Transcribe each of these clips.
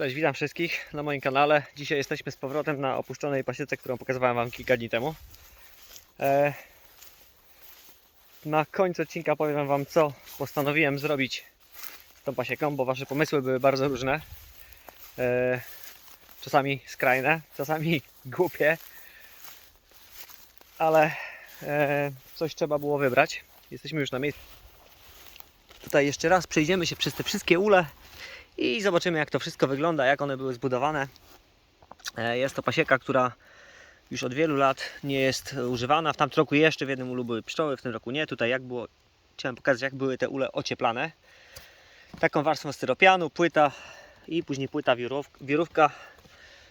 Cześć, witam wszystkich na moim kanale. Dzisiaj jesteśmy z powrotem na opuszczonej pasiece, którą pokazywałem Wam kilka dni temu. E, na końcu odcinka powiem Wam, co postanowiłem zrobić z tą pasieką, bo Wasze pomysły były bardzo różne. E, czasami skrajne, czasami głupie, ale e, coś trzeba było wybrać. Jesteśmy już na miejscu. Tutaj jeszcze raz przejdziemy się przez te wszystkie ule i zobaczymy jak to wszystko wygląda, jak one były zbudowane. E, Jest to pasieka, która już od wielu lat nie jest używana. W tamtym roku jeszcze w jednym ulu były pszczoły, w tym roku nie. Tutaj jak było, chciałem pokazać jak były te ule ocieplane. Taką warstwą styropianu, płyta i później płyta wirów- wirówka.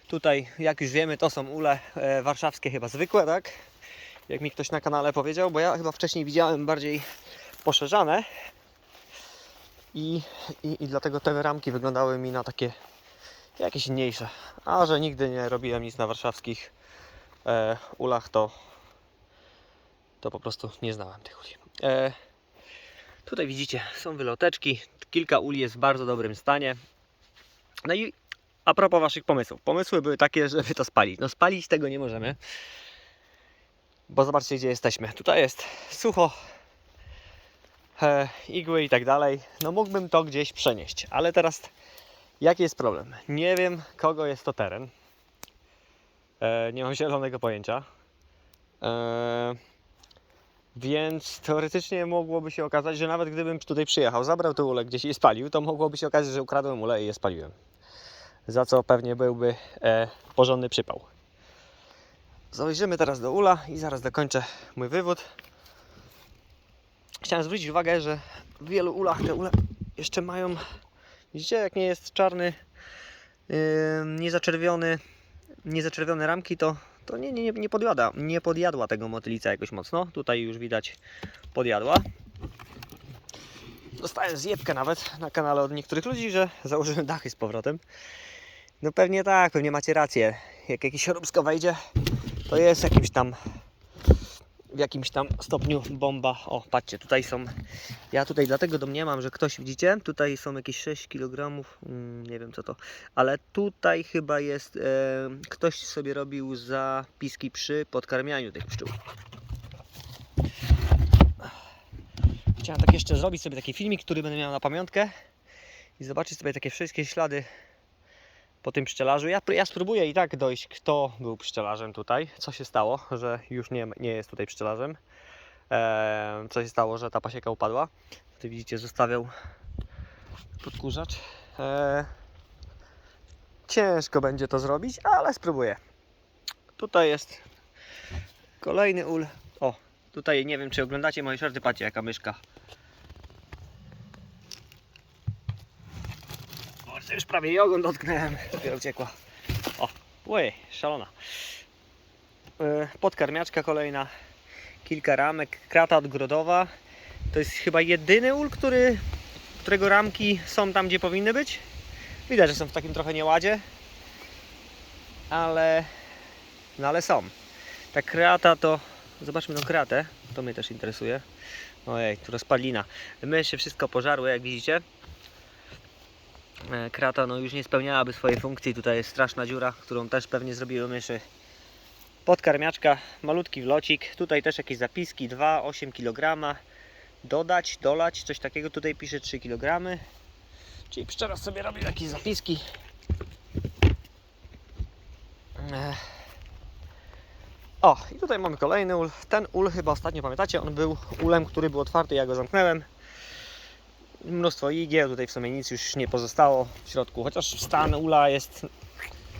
Tutaj jak już wiemy to są ule e, warszawskie chyba zwykłe, tak? Jak mi ktoś na kanale powiedział, bo ja chyba wcześniej widziałem bardziej poszerzane. I, i, I dlatego te ramki wyglądały mi na takie jakieś mniejsze. A że nigdy nie robiłem nic na warszawskich e, ulach, to, to po prostu nie znałem tych uli. E, tutaj widzicie, są wyloteczki. Kilka uli jest w bardzo dobrym stanie. No i a propos Waszych pomysłów. Pomysły były takie, żeby to spalić. No spalić tego nie możemy. Bo zobaczcie, gdzie jesteśmy. Tutaj jest sucho, igły i tak dalej. No mógłbym to gdzieś przenieść, ale teraz jaki jest problem? Nie wiem, kogo jest to teren. E, nie mam zielonego pojęcia. E, więc teoretycznie mogłoby się okazać, że nawet gdybym tutaj przyjechał, zabrał tę ulę gdzieś i spalił, to mogłoby się okazać, że ukradłem ulę i je spaliłem. Za co pewnie byłby e, porządny przypał. Zajrzymy teraz do ula i zaraz dokończę mój wywód. Chciałem zwrócić uwagę, że w wielu ulach te ule jeszcze mają, widzicie jak nie jest czarny, yy, niezaczerwiony, niezaczerwione ramki, to, to nie, nie, nie, podjada, nie podjadła tego motylica jakoś mocno. Tutaj już widać podjadła. Dostałem zjebkę nawet na kanale od niektórych ludzi, że założyłem dachy z powrotem. No pewnie tak, pewnie macie rację. Jak jakiś choróbsko wejdzie, to jest jakimś tam w jakimś tam stopniu bomba. O, patrzcie, tutaj są. Ja tutaj dlatego domniemam, że ktoś widzicie, tutaj są jakieś 6 kg. Mm, nie wiem co to, ale tutaj chyba jest. E, ktoś sobie robił zapiski przy podkarmianiu tych pszczół. Chciałem tak jeszcze zrobić sobie taki filmik, który będę miał na pamiątkę i zobaczyć sobie takie wszystkie ślady po tym pszczelarzu. Ja, ja spróbuję i tak dojść, kto był pszczelarzem tutaj, co się stało, że już nie, nie jest tutaj pszczelarzem. Eee, co się stało, że ta pasieka upadła. Tutaj widzicie, zostawiał podkurzacz. Eee, ciężko będzie to zrobić, ale spróbuję. Tutaj jest kolejny ul. O, tutaj nie wiem, czy oglądacie moje shorty, patrzcie jaka myszka. To już prawie jej ogon dotknąłem, dopiero uciekła. O, ły, szalona. Yy, Podkarmiaczka kolejna, kilka ramek, krata odgrodowa. To jest chyba jedyny ul, który, którego ramki są tam, gdzie powinny być. Widać, że są w takim trochę nieładzie, ale, no ale są. Ta krata to, zobaczmy tą kratę, to mnie też interesuje. Ojej, tu rozpadlina. Myszy wszystko pożarły, jak widzicie. E, krata no już nie spełniałaby swojej funkcji. Tutaj jest straszna dziura, którą też pewnie zrobiły myszy. Podkarmiaczka, malutki wlocik. Tutaj też jakieś zapiski 2, 8 kg. Dodać, dolać, coś takiego. Tutaj pisze 3 kg. Czyli pszczela sobie robił jakieś zapiski. E. O, i tutaj mamy kolejny ul. Ten ul chyba ostatnio pamiętacie, on był ulem, który był otwarty, ja go zamknąłem mnóstwo igieł, tutaj w sumie nic już nie pozostało w środku, chociaż stan ula jest,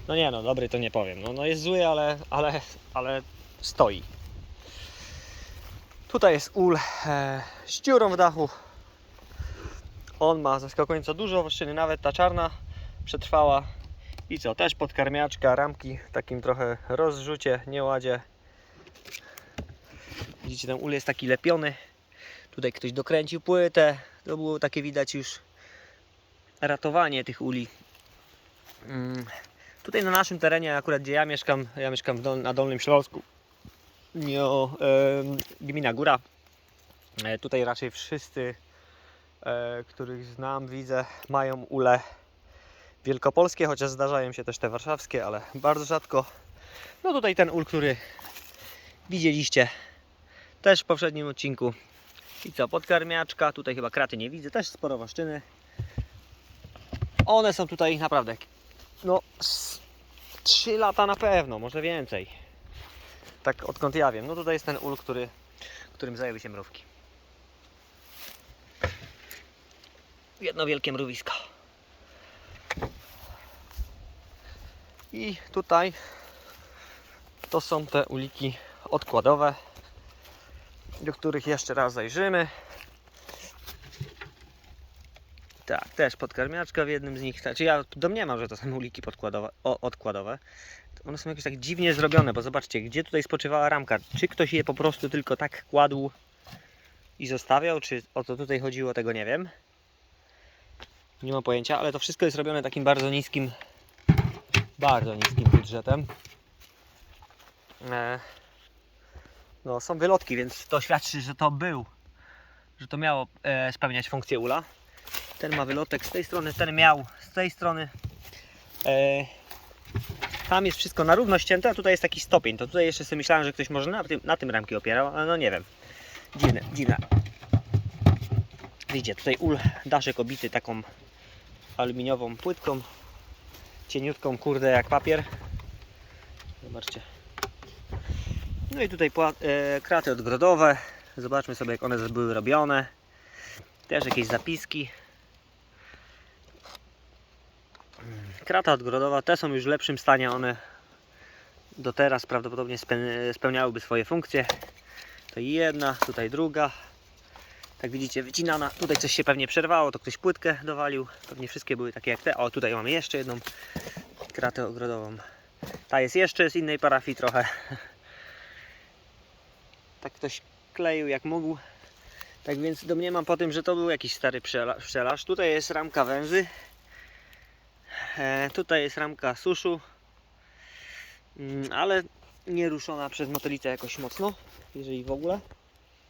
no nie no, dobry to nie powiem, no, no jest zły, ale, ale, ale stoi. Tutaj jest ul e, z dziurą w dachu. On ma zaskakująco dużo wrszczyny, nawet ta czarna przetrwała. I co, też podkarmiaczka, ramki w takim trochę rozrzucie, nieładzie. Widzicie, ten ul jest taki lepiony. Tutaj ktoś dokręcił płytę. To było takie widać już ratowanie tych uli. Mm. Tutaj na naszym terenie, akurat gdzie ja mieszkam, ja mieszkam na Dolnym Śląsku, no, em, gmina Góra. E, tutaj raczej wszyscy, e, których znam, widzę, mają ule wielkopolskie, chociaż zdarzają się też te warszawskie, ale bardzo rzadko. No tutaj ten ul, który widzieliście też w poprzednim odcinku. I co, podkarmiaczka, tutaj chyba kraty nie widzę, też sporo waszczyny. One są tutaj naprawdę, no 3 lata na pewno, może więcej. Tak odkąd ja wiem. No tutaj jest ten ul, który, którym zajęły się mrówki. Jedno wielkie mrowisko. I tutaj to są te uliki odkładowe, do których jeszcze raz zajrzymy. Tak, też podkarmiaczka w jednym z nich. Znaczy ja domniemam, że to są uliki o, odkładowe. One są jakieś tak dziwnie zrobione, bo zobaczcie, gdzie tutaj spoczywała ramka. Czy ktoś je po prostu tylko tak kładł i zostawiał, czy o co tutaj chodziło, tego nie wiem. Nie mam pojęcia, ale to wszystko jest robione takim bardzo niskim, bardzo niskim budżetem. E, no, są wylotki, więc to świadczy, że to był, że to miało e, spełniać funkcję ula. Ten ma wylotek z tej strony, ten miał z tej strony. E, tam jest wszystko na równo ścięte, a tutaj jest taki stopień. To tutaj jeszcze sobie myślałem, że ktoś może na tym, na tym ramki opierał, ale no nie wiem. Dziwne, dziwne. Widzicie, tutaj ul, daszek obity taką aluminiową płytką. Cieniutką, kurde, jak papier. Zobaczcie. No i tutaj e, kraty odgrodowe. Zobaczmy sobie, jak one były robione. Też jakieś zapiski. Krata odgrodowa, te są już w lepszym stanie. One do teraz prawdopodobnie spe- spełniałyby swoje funkcje. To jedna, tutaj druga. Tak widzicie, wycinana. Tutaj coś się pewnie przerwało, to ktoś płytkę dowalił. Pewnie wszystkie były takie jak te. O, tutaj mamy jeszcze jedną kratę ogrodową. Ta jest jeszcze z innej parafii trochę. Tak ktoś kleił jak mógł. Tak więc domniemam po tym, że to był jakiś stary pszczelarz. Tutaj jest ramka węży. E, tutaj jest ramka suszu. Mm, ale nie ruszona przez motelicę jakoś mocno, jeżeli w ogóle.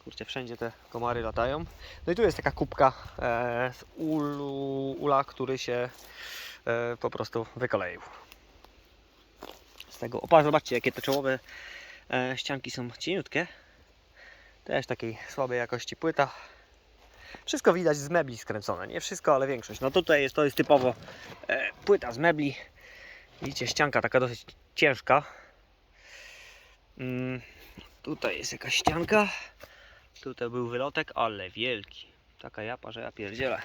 Kurczę, wszędzie te komary latają. No i tu jest taka kubka e, z ulu, ula, który się e, po prostu wykoleił. Z tego opa, zobaczcie jakie te czołowe e, ścianki są cieniutkie. Też takiej słabej jakości płyta. Wszystko widać z mebli skręcone. Nie wszystko, ale większość. No tutaj jest, to jest typowo e, płyta z mebli. Widzicie, ścianka taka dosyć ciężka. Mm, tutaj jest jakaś ścianka. Tutaj był wylotek, ale wielki. Taka japa, że ja pierdzielę.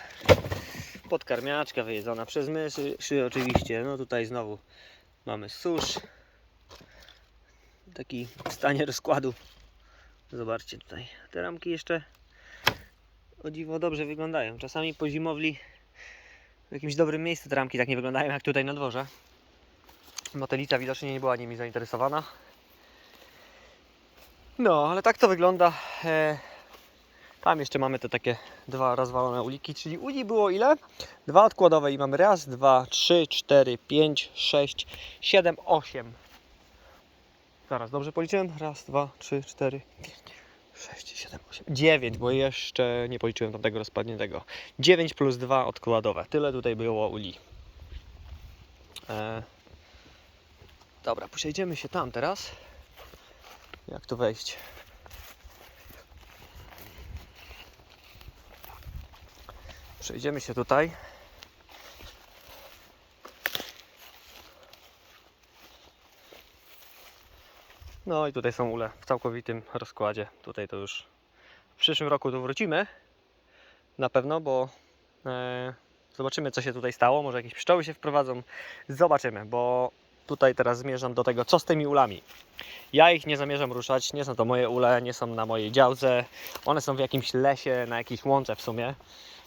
Podkarmiaczka wyjedzona przez myszy, szy oczywiście. No tutaj znowu mamy susz. Taki w stanie rozkładu. Zobaczcie tutaj. Te ramki jeszcze o dziwo dobrze wyglądają. Czasami po zimowli w jakimś dobrym miejscu te ramki tak nie wyglądają jak tutaj na dworze. Motelica widocznie nie była nimi zainteresowana. No, ale tak to wygląda. E, tam jeszcze mamy te takie dwa rozwalone uliki, czyli uli było ile? Dwa odkładowe i mamy raz, dwa, trzy, cztery, pięć, sześć, siedem, osiem. Zaraz, dobrze policzyłem? Raz, dwa, trzy, cztery, pięć, sześć, siedem, osiem, dziewięć, bo jeszcze nie policzyłem tamtego rozpadniętego. Dziewięć plus dwa odkładowe. Tyle tutaj było uli. E, dobra, przejdziemy się tam teraz. Jak tu wejść? Przejdziemy się tutaj. No i tutaj są ule w całkowitym rozkładzie. Tutaj to już w przyszłym roku tu wrócimy. Na pewno, bo e, zobaczymy co się tutaj stało. Może jakieś pszczoły się wprowadzą. Zobaczymy, bo tutaj teraz zmierzam do tego, co z tymi ulami. Ja ich nie zamierzam ruszać, nie są to moje ule, nie są na mojej działce. One są w jakimś lesie, na jakiejś łące w sumie.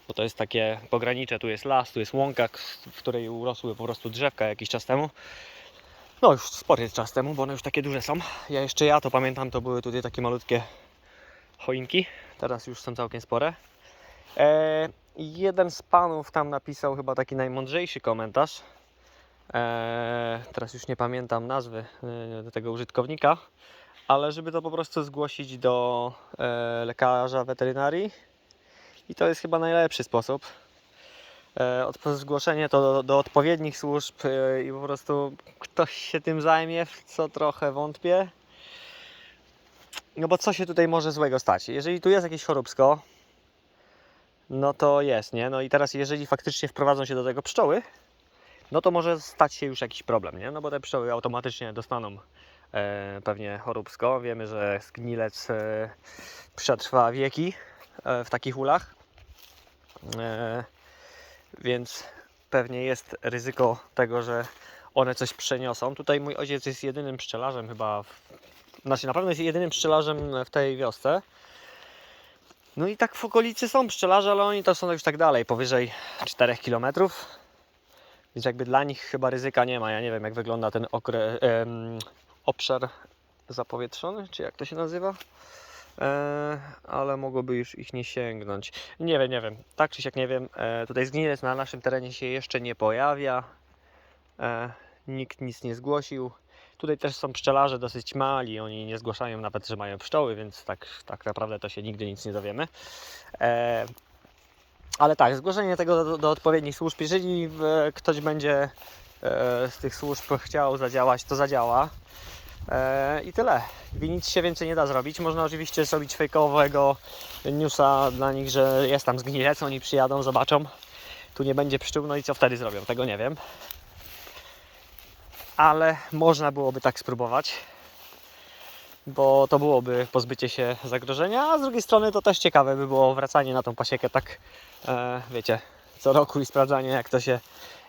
Bo to jest takie pogranicze, tu jest las, tu jest łąka, w której urosły po prostu drzewka jakiś czas temu. No już spory czas temu, bo one już takie duże są. Ja jeszcze ja to pamiętam, to były tutaj takie malutkie choinki. Teraz już są całkiem spore. E, jeden z panów tam napisał chyba taki najmądrzejszy komentarz. E, teraz już nie pamiętam nazwy e, tego użytkownika, ale żeby to po prostu zgłosić do lekarza weterynarii. I to jest chyba najlepszy sposób. E, od, zgłoszenie to do, do odpowiednich służb e, i po prostu ktoś się tym zajmie, w co trochę wątpię. No bo co się tutaj może złego stać? Jeżeli tu jest jakieś choróbsko, no to jest, nie? No i teraz jeżeli faktycznie wprowadzą się do tego pszczoły, no to może stać się już jakiś problem, nie? No bo te pszczoły automatycznie dostaną e, pewnie choróbsko. Wiemy, że zgnilec e, przetrwa wieki e, w takich ulach, e, więc pewnie jest ryzyko tego, że one coś przeniosą. Tutaj mój ojciec jest jedynym pszczelarzem chyba, w, znaczy na pewno jest jedynym pszczelarzem w tej wiosce. No i tak w okolicy są pszczelarze, ale oni to są już tak dalej, powyżej 4 km. Więc jakby dla nich chyba ryzyka nie ma. Ja nie wiem jak wygląda ten okre, obszar zapowietrzony, czy jak to się nazywa. E, ale mogłoby już ich nie sięgnąć. Nie wiem, nie wiem. Tak czy siak nie wiem. E, tutaj zgnilec na naszym terenie się jeszcze nie pojawia. E, nikt nic nie zgłosił. Tutaj też są pszczelarze dosyć mali, oni nie zgłaszają nawet, że mają pszczoły, więc tak, tak naprawdę to się nigdy nic nie dowiemy. E, ale tak, zgłoszenie tego do, do odpowiednich służb. Jeżeli e, ktoś będzie e, z tych służb chciał zadziałać, to zadziała. E, I tyle. Nic się więcej nie da zrobić. Można oczywiście zrobić fejkowego newsa dla nich, że jest tam zgnilec, oni przyjadą, zobaczą. Tu nie będzie pszczół, no i co wtedy zrobią? Tego nie wiem. Ale można byłoby tak spróbować, bo to byłoby pozbycie się zagrożenia, a z drugiej strony to też ciekawe by było wracanie na tą pasiekę tak, e, wiecie, co roku i sprawdzanie jak to się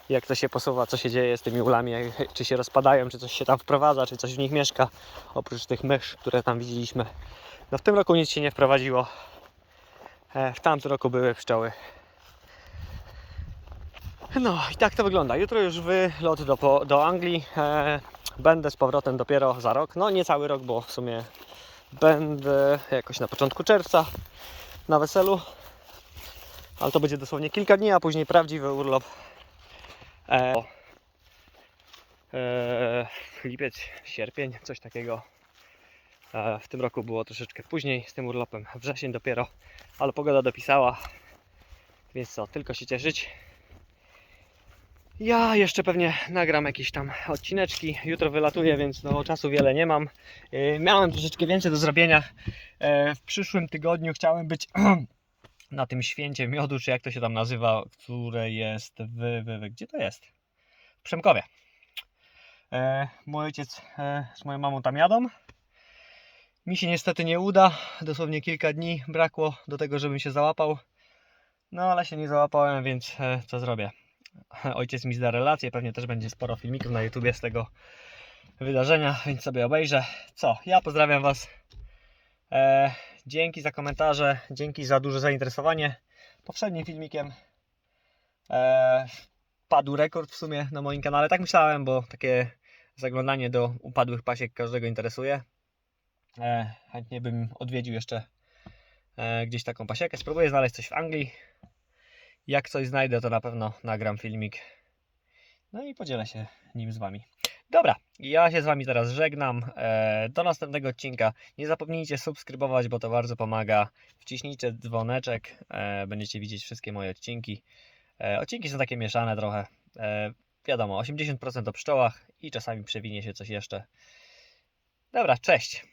jak to się posuwa, co się dzieje z tymi ulami, jak- czy się rozpadają, czy coś się tam wprowadza, czy coś w nich mieszka, oprócz tych mysz, które tam widzieliśmy. No w tym roku nic się nie wprowadziło. E, W tamtym roku były pszczoły. No i tak to wygląda. Jutro już wylot do, do Anglii. E, Będę z powrotem dopiero za rok. No nie cały rok, bo w sumie będę jakoś na początku czerwca na weselu. Ale to będzie dosłownie kilka dni, a później prawdziwy urlop E, e, lipiec, sierpień, coś takiego. E, w tym roku było troszeczkę później z tym urlopem, wrzesień dopiero, ale pogoda dopisała, więc co, tylko się cieszyć. Ja jeszcze pewnie nagram jakieś tam odcineczki. Jutro wylatuję, więc no, czasu wiele nie mam. E, miałem troszeczkę więcej do zrobienia. E, w przyszłym tygodniu chciałem być na tym święcie miodu, czy jak to się tam nazywa, które jest w, w, gdzie to jest? W Przemkowie. E, mój ojciec e, z moją mamą tam jadą. Mi się niestety nie uda. Dosłownie kilka dni brakło do tego, żebym się załapał. No ale się nie załapałem, więc e, co zrobię? Ojciec mi zda relację, pewnie też będzie sporo filmików na YouTubie z tego wydarzenia, więc sobie obejrzę. Co? Ja pozdrawiam Was. E, Dzięki za komentarze, dzięki za duże zainteresowanie poprzednim filmikiem. E, padł rekord w sumie na moim kanale, tak myślałem, bo takie zaglądanie do upadłych pasiek każdego interesuje. E, chętnie bym odwiedził jeszcze e, gdzieś taką pasiekę. Spróbuję znaleźć coś w Anglii. Jak coś znajdę, to na pewno nagram filmik. No i podzielę się nim z Wami. Dobra, ja się z Wami teraz żegnam. E, do następnego odcinka. Nie zapomnijcie subskrybować, bo to bardzo pomaga. Wciśnijcie dzwoneczek, e, będziecie widzieć wszystkie moje odcinki. E, odcinki są takie mieszane trochę. Wiadomo, 80% o pszczołach i czasami przewinie się coś jeszcze. Dobra, cześć.